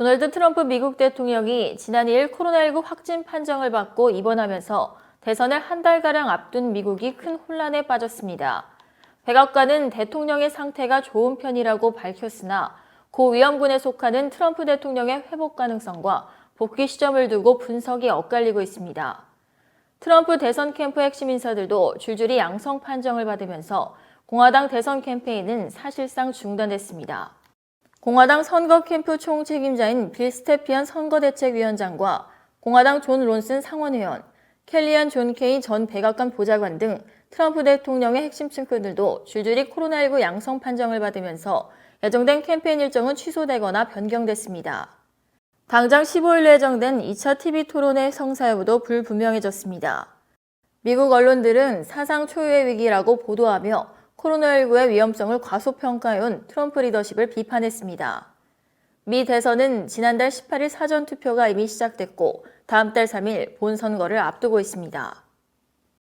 도널드 트럼프 미국 대통령이 지난 2일 코로나19 확진 판정을 받고 입원하면서 대선을 한 달가량 앞둔 미국이 큰 혼란에 빠졌습니다. 백악관은 대통령의 상태가 좋은 편이라고 밝혔으나 고위험군에 속하는 트럼프 대통령의 회복 가능성과 복귀 시점을 두고 분석이 엇갈리고 있습니다. 트럼프 대선 캠프 핵심 인사들도 줄줄이 양성 판정을 받으면서 공화당 대선 캠페인은 사실상 중단됐습니다. 공화당 선거 캠프 총책임자인 빌 스테피언 선거대책위원장과 공화당 존 론슨 상원의원, 켈리안 존 케이 전 백악관 보좌관 등 트럼프 대통령의 핵심 측근들도 줄줄이 코로나19 양성 판정을 받으면서 예정된 캠페인 일정은 취소되거나 변경됐습니다. 당장 15일 예정된 2차 TV 토론회 성사 여부도 불분명해졌습니다. 미국 언론들은 사상 초유의 위기라고 보도하며 코로나19의 위험성을 과소평가해온 트럼프 리더십을 비판했습니다. 미 대선은 지난달 18일 사전투표가 이미 시작됐고 다음 달 3일 본 선거를 앞두고 있습니다.